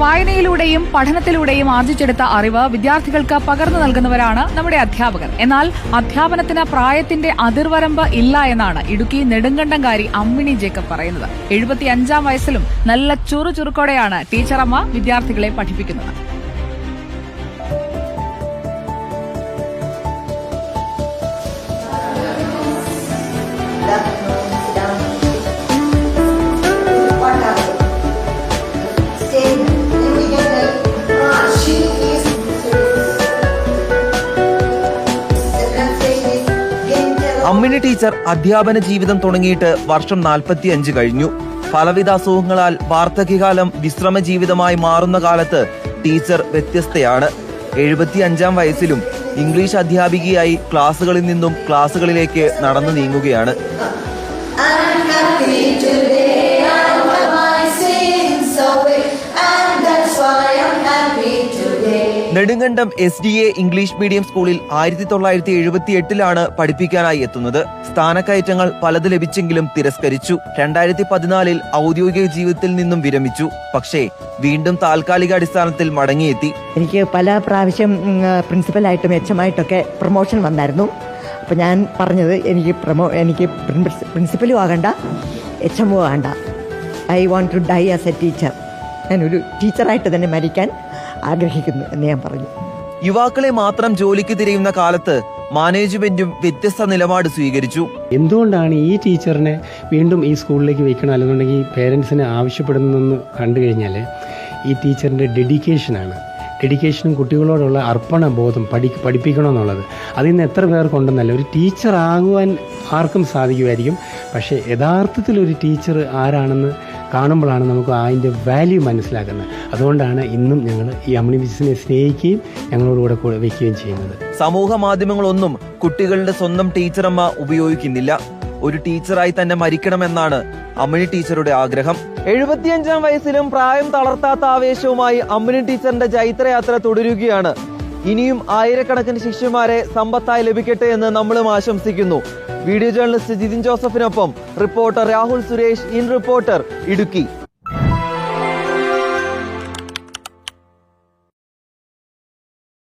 വായനയിലൂടെയും പഠനത്തിലൂടെയും ആർജിച്ചെടുത്ത അറിവ് വിദ്യാർത്ഥികൾക്ക് പകർന്നു നൽകുന്നവരാണ് നമ്മുടെ അധ്യാപകർ. എന്നാൽ അധ്യാപനത്തിന് പ്രായത്തിന്റെ അതിർവരമ്പ് ഇല്ല എന്നാണ് ഇടുക്കി നെടുങ്കണ്ടംകാരി അമ്മിണി ജേക്കബ് പറയുന്നത്. എഴുപത്തിയഞ്ചാം വയസ്സിലും നല്ല ചുറുചുറുക്കോടെയാണ് ടീച്ചറമ്മ വിദ്യാർത്ഥികളെ പഠിപ്പിക്കുന്നത്. അമ്മിണി ടീച്ചർ അധ്യാപന ജീവിതം തുടങ്ങിയിട്ട് വർഷം നാൽപ്പത്തിയഞ്ച് കഴിഞ്ഞു. പലവിധ അസുഖങ്ങളാൽ വാർദ്ധക്യകാലം വിശ്രമ ജീവിതമായി മാറുന്ന കാലത്ത് ടീച്ചർ വ്യത്യസ്തയാണ്. എഴുപത്തി അഞ്ചാം വയസ്സിലും ഇംഗ്ലീഷ് അധ്യാപികയായി ക്ലാസ്സുകളിൽ നിന്നും ക്ലാസ്സുകളിലേക്ക് നടന്നു നീങ്ങുകയാണ്. Nedumkandam S D A English medium സ്കൂളിൽ ആയിരത്തി തൊള്ളായിരത്തി എഴുപത്തി എട്ടിലാണ് പഠിപ്പിക്കാനായി എത്തുന്നത്. സ്ഥാനക്കയറ്റങ്ങൾ പലത് ലഭിച്ചെങ്കിലും തിരസ്കരിച്ചു. രണ്ടായിരത്തി പതിനാലിൽ ഔദ്യോഗിക ജീവിതത്തിൽ നിന്നും വിരമിച്ചു. പക്ഷേ വീണ്ടും താൽക്കാലിക അടിസ്ഥാനത്തിൽ മടങ്ങിയെത്തി. എനിക്ക് പല പ്രാവശ്യം പ്രിൻസിപ്പലായിട്ടും എച്ച് എം ആയിട്ടൊക്കെ പ്രൊമോഷൻ വന്നായിരുന്നു. അപ്പോൾ ഞാൻ പറഞ്ഞത് എനിക്ക് പ്രമോ എനിക്ക് പ്രിൻസിപ്പ- പ്രിൻസിപ്പലും ആകണ്ട H M ആകണ്ട. I want to die as a teacher. ഞാനൊരു ടീച്ചറായിട്ട് തന്നെ മരിക്കാൻ ആഗ്രഹിക്കുന്നു എന്ന് ഞാൻ പറഞ്ഞു. യുവാക്കളെ മാത്രം ജോലിക്ക് തിരയുന്ന കാലത്ത് മാനേജ്മെന്റും വ്യത്യസ്ത നിലപാട് സ്വീകരിച്ചു. എന്തുകൊണ്ടാണ് ഈ ടീച്ചറിനെ വീണ്ടും ഈ സ്കൂളിലേക്ക് വെക്കണം അല്ലെന്നുണ്ടെങ്കിൽ പേരൻസിനെ ആവശ്യപ്പെടുന്നതെന്ന് കണ്ടു കഴിഞ്ഞാൽ ഈ ടീച്ചറിന്റെ ഡെഡിക്കേഷനാണ്. ഡെഡിക്കേഷനും കുട്ടികളോടുള്ള അർപ്പണ ബോധം പഠി പഠിപ്പിക്കണമെന്നുള്ളത്. അതിൽ നിന്ന് എത്ര പേർക്കുണ്ടെന്നല്ല ഒരു ടീച്ചർ ആകുവാൻ ആർക്കും സാധിക്കുമായിരിക്കും. പക്ഷേ യഥാർത്ഥത്തിൽ ഒരു ടീച്ചർ ആരാണെന്ന് കാണുമ്പോഴാണ് നമുക്ക് അതിന്റെ വാല്യൂ മനസ്സിലാക്കുന്നത് അതുകൊണ്ടാണ് ഇന്നും ഞങ്ങൾ ഈ അമ്മിണി ബിസിനെ സ്നേഹിക്കുകയും ഞങ്ങളോടുകൂടെ കൂടെ വയ്ക്കുകയും ചെയ്യുന്നത്. സമൂഹ മാധ്യമങ്ങളൊന്നും കുട്ടികളുടെ സ്വന്തം ടീച്ചറമ്മ ഉപയോഗിക്കുന്നില്ല. ഒരു ടീച്ചറായി തന്നെ മരിക്കണമെന്നാണ് അമ്മിണി ടീച്ചറുടെ ആഗ്രഹം. എഴുപത്തിയഞ്ചാം വയസ്സിലും പ്രായം തളർത്താത്ത ആവേശവുമായി അമ്മിണി ടീച്ചറിന്റെ ചൈത്രയാത്ര തുടരുകയാണ്. ഇനിയും ആയിരക്കണക്കിന് ശിഷ്യന്മാരെ സമ്പത്തായി ലഭിക്കട്ടെ എന്ന് നമ്മളും ആശംസിക്കുന്നു. Video journalist Jithin ജോസഫിനൊപ്പം reporter Rahul Suresh in reporter Idukki.